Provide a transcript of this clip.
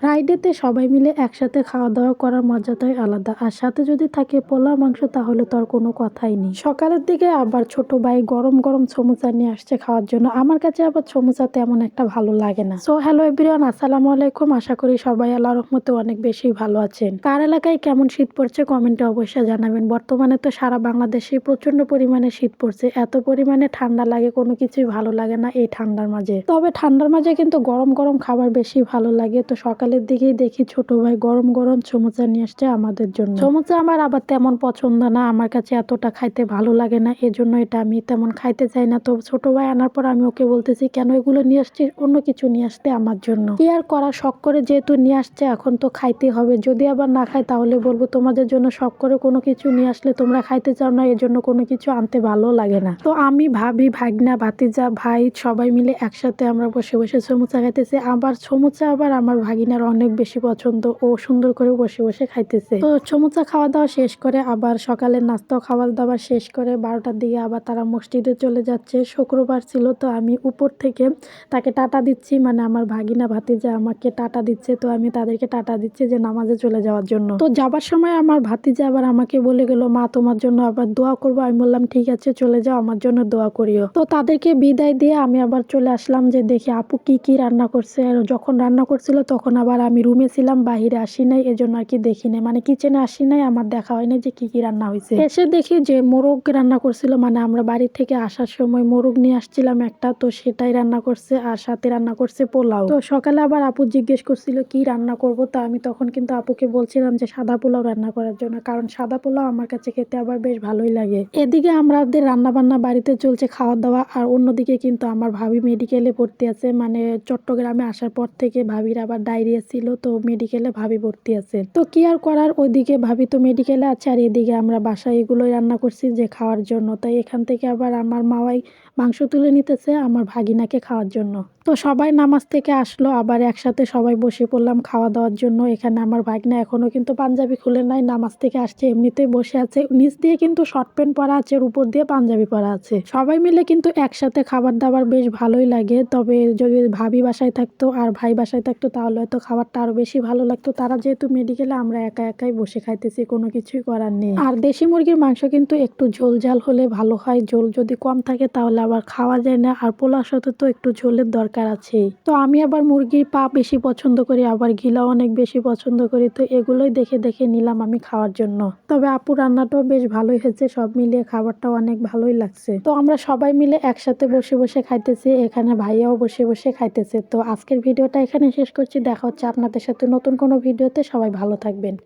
ফ্রাইডেতে সবাই মিলে একসাথে খাওয়া দাওয়া করার মজাটাই আলাদা। আর সাথে যদি থাকে পোলা মাংস, তাহলে তো আর কোনো কথাই নেই। সকালের দিকে আবার ছোট ভাই গরম গরম সমুচা নিয়ে আসছে খাওয়ার জন্য। আমার কাছে আবার সমুচা তেমন একটা ভালো লাগে না। সো হ্যালো এভরিওয়ান আসসালামু আলাইকুম। আশা করি সবাই আল্লাহ রহমতে অনেক বেশি ভালো আছেন। কার এলাকায় কেমন শীত পড়ছে কমেন্টে অবশ্যই জানাবেন। বর্তমানে তো সারা বাংলাদেশে প্রচণ্ড পরিমাণে শীত পড়ছে। এত পরিমাণে ঠান্ডা লাগে, কোনো কিছুই ভালো লাগে না এই ঠান্ডার মাঝে। তবে ঠান্ডার মাঝে কিন্তু গরম গরম খাবার বেশি ভালো লাগে। তো সকালের দিকেই দেখি ছোট ভাই গরম গরম সমুচা নিয়ে আসছে আমাদের জন্য। সমুচা আমার আবার তেমন পছন্দ না, আমার কাছে এতটা খাইতে ভালো লাগে না, এজন্য এটা আমি তেমন খাইতে চাই না। তো ছোট ভাই আনার পর আমি ওকে বলতেছি, কেন এগুলো নিয়ে আসছিস? অন্য কিছু নিয়ে আসতে আমার জন্য। কি আর করা, শখ করে যেহেতু নিয়ে আসছে, এখন তো খাইতে হবে। যদি আবার না খাই তাহলে বলব তোমাদের জন্য শখ করে কোনো কিছু নিয়ে আসলে তোমরা খাইতে চাও না, এজন্য কোনো কিছু আনতে ভালো লাগে না। তো আমি ভাবি, ভাগনা, ভাতিজা, ভাই সবাই মিলে একসাথে আমরা বসে বসে সমুচা খাইতেছি। আবার সমুচা আবার আমার ভাগিনার অনেক বেশি পছন্দ ও সুন্দর করে বসে বসে খাইতেছে। তো সমুচা খাওয়া দাওয়া শেষ করে আবার সকালের নাস্তা খাওয়া দাওয়া শেষ করে বারোটার দিকে আবার তারা মসজিদে চলে যাচ্ছে। শুক্রবার ছিল তো আমি উপর থেকে তাকে টাটা দিচ্ছি মানে আমার ভাগিনা ভাতিজা আমাকে টাটা দিচ্ছে, তো আমি তাদেরকে টাটা দিচ্ছি যে নামাজে চলে যাওয়ার জন্য। তো যাবার সময় আমার ভাতিজা আবার আমাকে বলে গেল, মা, তোমার জন্য আবার দোয়া করব। আমি বললাম, ঠিক আছে, চলে যাও, আমার জন্য দোয়া করিও। তো তাদেরকে বিদায় দিয়ে আমি আবার চলে আসলাম যে, দেখি আপু কি কি রান্না করছে? যখন রান্না করছিল তখন আবার আমি রুমে ছিলাম, বাহিরে আসি নাই, এজন্য আর কি দেখি নাই। মানে কিচেনে আসি নাই, আমার দেখা হয় নাই যে কি কি রান্না হয়েছে এসে দেখি যে মোরগ রান্না করছিল মানে আমরা বাড়ি থেকে আসার সময় মোরগ নিয়ে আসছিলাম একটা, তো সেটাই রান্না করছে আর সাথে রান্না করছে পোলাও। তো সকালে আবার আপু জিজ্ঞেস করছিল, কি রান্না করব? তো আমি তখন কিন্তু আপুকে বলছিলাম যে সাদা পোলাও রান্না করার জন্য, কারণ সাদা পোলাও আমার কাছে খেতে আবার বেশ ভালোই লাগে। এদিকে আমাদের রান্না বান্না বাড়িতে চলছে খাওয়া দাওয়া আর অন্যদিকে কিন্তু আমার ভাবি মেডিকেলে ভর্তি আছে মানে চট্টগ্রামে আসার পর থেকে ভাবির আবার ডায়রিয়া ছিল তো মেডিকেলে ভাবি ভর্তি আছে। তো কি আর করার? ওইদিকে ভাবি, তো মেডিকেলে আছে, আর এদিকে আমরা বাসায় এগুলোই রান্না করছি যে খাওয়ার জন্য। তাই এখান থেকে আবার আমার মাওয়াই মাংস তুলে নিতেছে, আমার ভাগিনাকে খাওয়ার জন্য। তো সবাই নামাজ থেকে আসলো, আবার একসাথে সবাই বসে পড়লাম খাওয়া দাওয়ার জন্য। এখানে আমার ভাগনা এখনও কিন্তু পাঞ্জাবি খুলে নাই, নামাজ থেকে আসছে, এমনিতেই বসে আছে। নিচ দিয়ে কিন্তু শর্ট প্যান্ট পরা আছে, আর উপর দিয়ে পাঞ্জাবি পরা আছে। সবাই মিলে কিন্তু একসাথে খাবার দাবার বেশ ভালোই লাগে। তবে যদি ভাবি বাসায় থাকতো আর ভাই বাসায় থাকতো, তাহলে হয়তো খাবারটা আরও বেশি ভালো লাগতো। তারা যেহেতু মেডিকেলে, আমরা একা একাই বসে খাইতেছি, কোনো কিছুই করার নেই। আর দেশি মুরগির মাংস কিন্তু একটু ঝোল ঝাল হলে ভালো হয়। ঝোল যদি কম থাকে, তাহলে আবার খাওয়া যায় না। আর পোলার সাথে তো একটু ঝোলের দরকার। আছে। তো আমি আবার মুরগির পা বেশি পছন্দ করি, আবার ঘিলা অনেক বেশি পছন্দ করি। তো এগুলোই দেখে দেখে নিলাম আমি খাওয়ার জন্য। তবে আপু রান্নাটাও বেশ ভালোই হয়েছে, সব মিলিয়ে খাবারটাও অনেক ভালোই লাগছে। তো আমরা সবাই মিলে একসাথে বসে বসে খাইতেছি, এখানে ভাইয়াও বসে বসে খাইতেছে। তো আজকের ভিডিওটা এখানে শেষ করছি, দেখা হচ্ছে আপনাদের সাথে নতুন কোনো ভিডিওতে। সবাই ভালো থাকবেন।